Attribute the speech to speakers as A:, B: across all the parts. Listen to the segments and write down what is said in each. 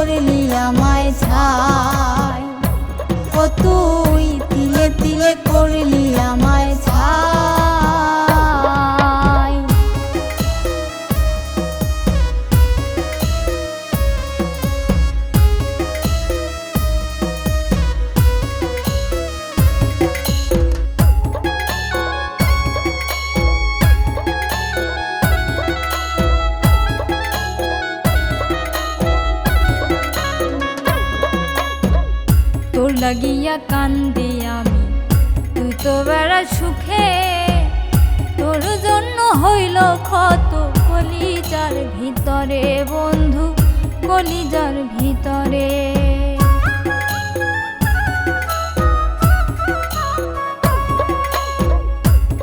A: করলি আমায় ছাই ও তুই তিলে তিলে করলি লাগিয়া কান্দি আমি। তুই তো বেড়া সুখে তোর জন্য হইল ক্ষত। কলিজার ভিতরে বন্ধু, কলিজার ভিতরে।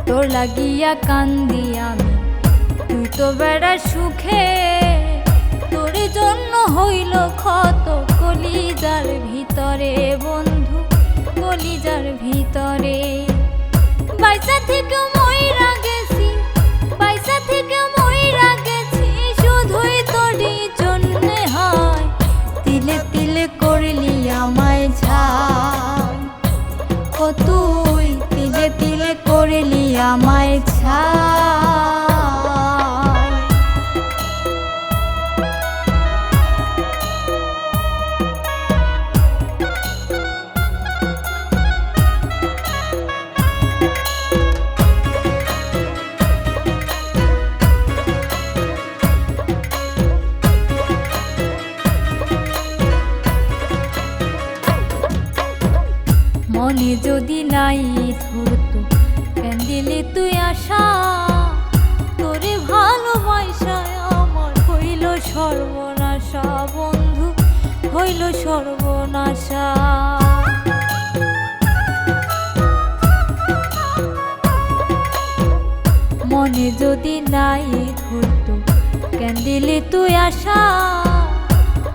A: তোর লাগিয়া কান্দি আমি। তুই তো বেড়া সুখে তোর জন্য হইল ক্ষত। কলিজার ভিতরে বন্ধু, কলিজার ভিতরে। বাইসা থেকে ময়রা গেছি, বাইসা থেকে ময়রা গেছি, শুধুই তোরই জন্যে হয়। তিলে তিলে করলি আমায় ছাই ও তুই তিলে তিলে করলি আমায় ছাই যদি নাই ধরতো কেন দিলে তুই আশা। তোরে ভালোবাসায় আমার হইল সর্বনাশা, বন্ধু, হইল সর্বনাশা। মনে যদি নাই ধরতো কেন দিলে তুই আশা।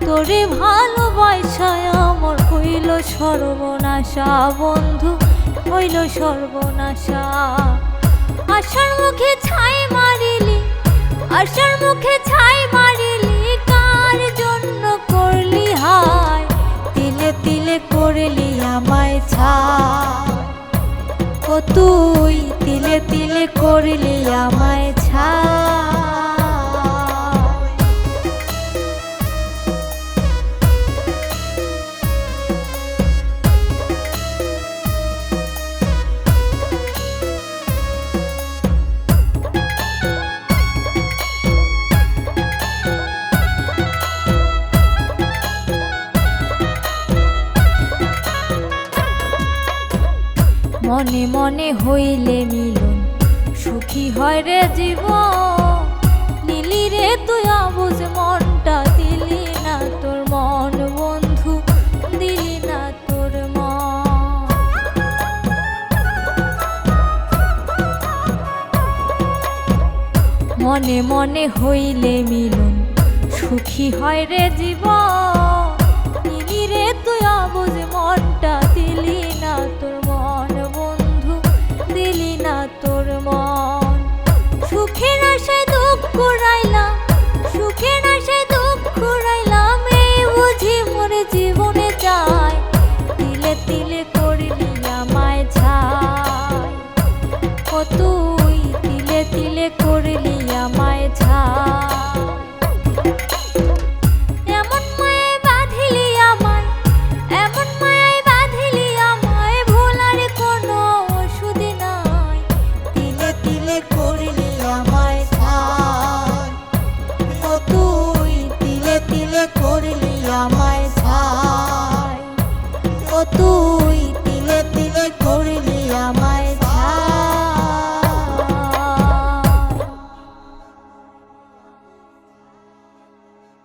A: তোরে ভালোবাসায় আমার হইল সর্বনাশা, বন্ধু, হইল সর্বনাশা। আশার মুখে ছাই মারিলি, আশার মুখে ছাই মারিলি, কার জন্য করলি হায়? তিলে তিলে করলি আমায় ছা ও তুই, তিলে তিলে করলি আমায় মনে মনে হইলে মিলন। সুখী হয় রে জীব নীলি রে তুই আবুজ মনটা, দিলি না তোর মন বন্ধু, দিলি না তোর মন। মনে মনে হইলে মিলন। সুখী হয় রে জীব নীলি রে তুই আবুজ মনটা সুখের আশায় দুঃখ রাইলাম সুখের